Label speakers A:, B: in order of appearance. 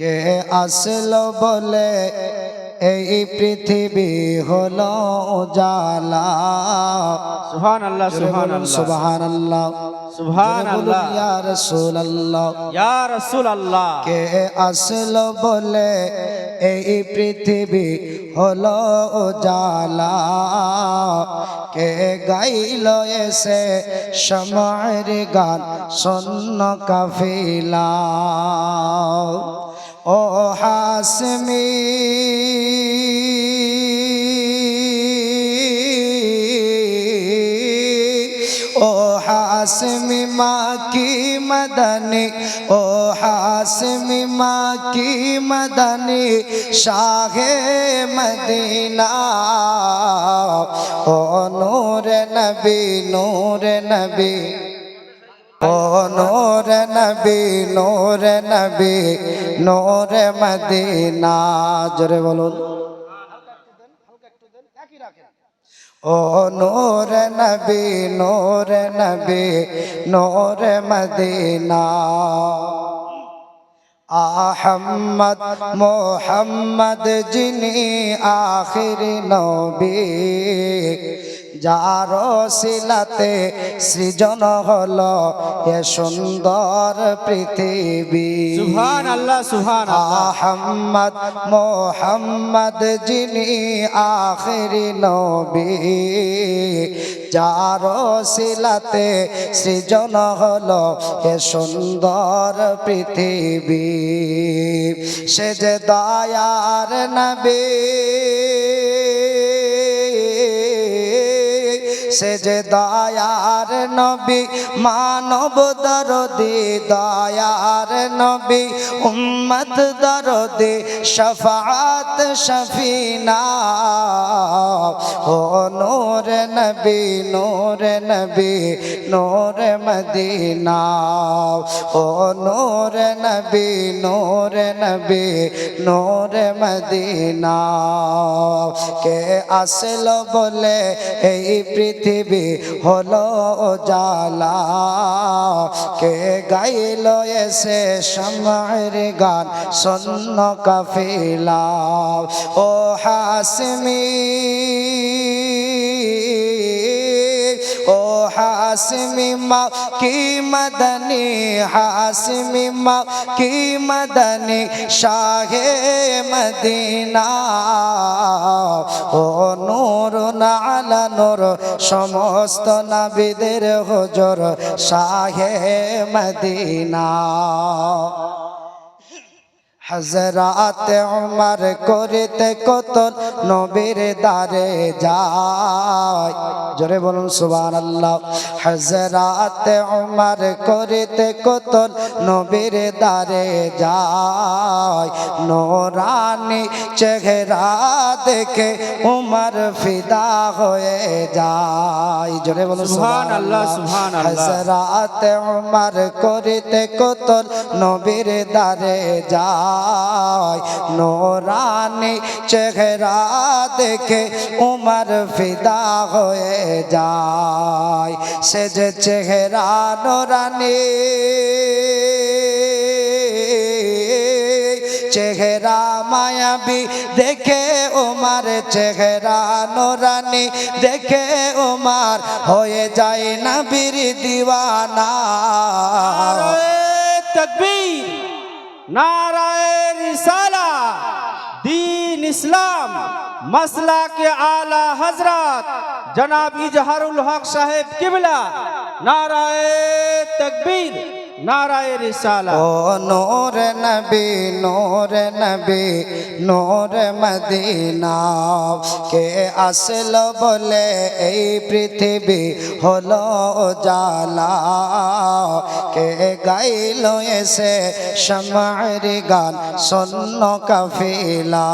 A: কে আসলো বলে এই পৃথিবী হলো জালা
B: সুহান আল্লাহ সুহান
A: সুবহান আল্লাহ
B: সুবহান আল্লাহ
A: ইয়া রাসূল আল্লাহ
B: ইয়া রাসূল আল্লাহ
A: কে আসলো বলে এই পৃথিবী হলো জালা কে গাইল এসে সময়ের গান সন্ন কাফিলা। ও হাসমি ও হাসমি মা কি মদনী, ও হাসমি মা কি মদনী, শাহে মদিনা, ও নূর নবী নূর নবী। ও নূর নবী নূর নবী, নূর মদিনা। জোরে বলুন। ও নূর নবী নূর নবী, নূর মদিনা। আহম্মদ মোহাম্মদ, যিনি আখির নবী। যার শিলাতে সৃজন হল এ সুন্দর পৃথিবী।
B: সুহান আল্লাহ সুহান
A: আহম্মদ মোহাম্মদ যিনি আখিরি নবী। যার শিলাতে সৃজন হল এ সুন্দর পৃথিবী। সে যে দয়ার নবী। সে যে দয়ার নবী, মানব দরদি, দয়ার নবী, উম্মত দরদি শফাত শফিনা। ও নূর নবী নূর নবী, নূর মদিনা। ও নূর নবী নূর নবী, নূর মদিনা। কে আসলো বলে, এই পৃথিবী হলো জালা কে গাইল এসে সময়ের গান সন্ন কাফিলা। ও হাসমি হাসমি মা কি মদনী, হাসমি মা কি মদনী, শাহে মদিনা। ও নূর নালা নূর, সমস্ত নাবিদের হজর, শাহে মদিনা। হজরাত উমর করিতে কতল নবীর দারে যায়? জোরে বলুন সুবান আল্লাহ হজরাত উমর করিতে কতল নবীর দারে যায়? নোরানি চেহারা দেখে উমর ফিদা হয়ে যায়। জোরে বলুন
B: সুবহান আল্লাহ, আল্লাহ।
A: হজরাত উমর করিতে কতল নবীর দারে যায়? নোরানি চেহারা দেখে উমর ফিদা হয়ে যায়। সে যে চেহারা নোরানি, চেহারা মায়াবী দেখে ওমার চেহারা নোরানি, দেখে ওমার হয়ে যায় না বীর দিওয়ানা
B: তকবীর। নারায়ণ রিসালা, দিন ইসলাম মাসলা কে আলা হজরত জনাব ইজহারুল হক সাহেব কিবলা, নারায় তকবীর। নারায় রিসালা।
A: ও নূর নবী নূর নবী, নূর মদিনা। কে আসল বলে এই পৃথিবী হলো জালা কে গাইল এসে সমার গান সন্ন কাফিলা।